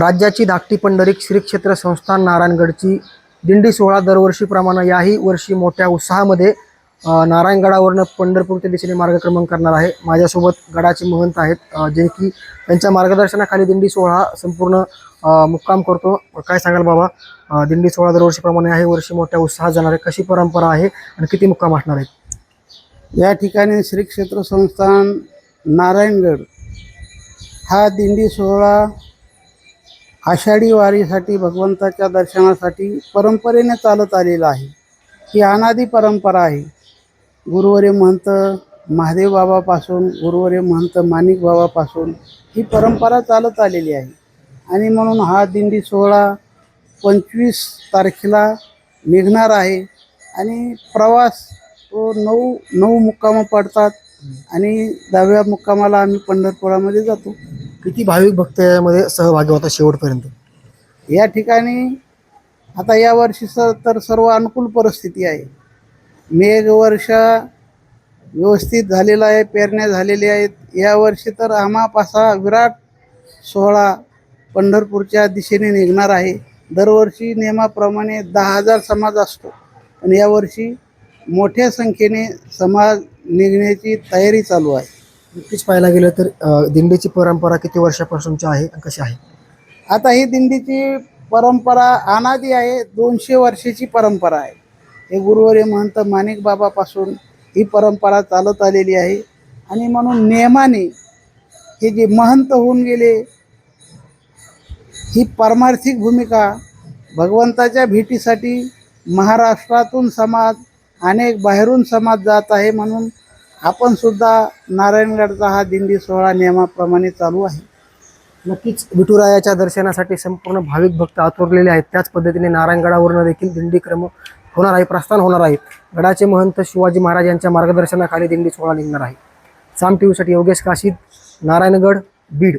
राज्याची धाकटी पंढरीक श्री क्षेत्र संस्थान नारायणगडची दिंडी सोहळा दरवर्षीप्रमाणे याही वर्षी मोठ्या उत्साहामध्ये नारायणगडावरनं पंढरपूरच्या दिशेने मार्गक्रमण करणार आहे. माझ्यासोबत गडाचे महंत आहेत जे की त्यांच्या मार्गदर्शनाखाली दिंडी सोहळा संपूर्ण मुक्काम करतो. काय सांगाल बाबा? दिंडी सोहळा दरवर्षीप्रमाणे याही वर्षी मोठ्या उत्साहात जाणार आहे. कशी परंपरा आहे आणि किती मुक्काम असणार आहेत? या ठिकाणी श्री क्षेत्र संस्थान नारायणगड हा दिंडी सोहळा आषाढी वारीसाठी भगवंताच्या दर्शनासाठी परंपरेने चालत आलेला आहे. ही अनादी परंपरा आहे. गुरुवरे महंत महादेव बाबापासून गुरुवरे महंत माणिक बाबापासून ही परंपरा चालत आलेली आहे. आणि म्हणून हा दिंडी सोहळा पंचवीस तारखेला निघणार आहे. आणि प्रवास तो नऊ नऊ मुक्कामं पडतात. आणि दहाव्या मुक्कामाला आम्ही पंढरपुरामध्ये जातो. किती भाविक भक्त यामध्ये सहभागी होता शेवटपर्यंत? या ठिकाणी आता या वर्षी स तर सर्व अनुकूल परिस्थिती आहे. मेघ वर्ष व्यवस्थित झालेला आहे पेरण्या झालेल्या आहेत. यावर्षी तर तर आम्हापासा विराट सोहळा पंढरपूरच्या दिशेने निघणार आहे. दरवर्षी नियमाप्रमाणे दहा हजार समाज असतो. पण यावर्षी मोठ्या संख्येने समाज निघण्याची तयारी चालू आहे. नक्कीच पाहायला गेलं तर दिंडीची परंपरा किती वर्षापासूनची आहे आणि कशी आहे? आता ही दिंडीची परंपरा अनादी आहे दोनशे वर्षाची परंपरा आहे. हे गुरुवारी महंत माणिक बाबापासून ही परंपरा चालत आलेली आहे. आणि म्हणून नियमाने हे जे महंत होऊन गेले ही पारमार्थिक भूमिका भगवंताच्या भेटीसाठी महाराष्ट्रातून समाज अनेक बाहेरून समाज जात आहे म्हणून आपण सुद्धा नारायणगडचा हा दिंडी सोहळा नियमाप्रमाणे चालू आहे. नक्कीच विठुरायाच्या दर्शनासाठी संपूर्ण भाविक भक्त आतुरलेले आहेत. त्याच पद्धतीने नारायणगडावरून देखील दिंडी क्रम होणार आहे प्रस्थान होणार आहे. गडाचे महंत शिवाजी महाराज यांच्या मार्गदर्शनाखाली दिंडी सोहळा निघणार आहे. साम टी व्हीसाठी योगेश काशीद नारायणगड बीड.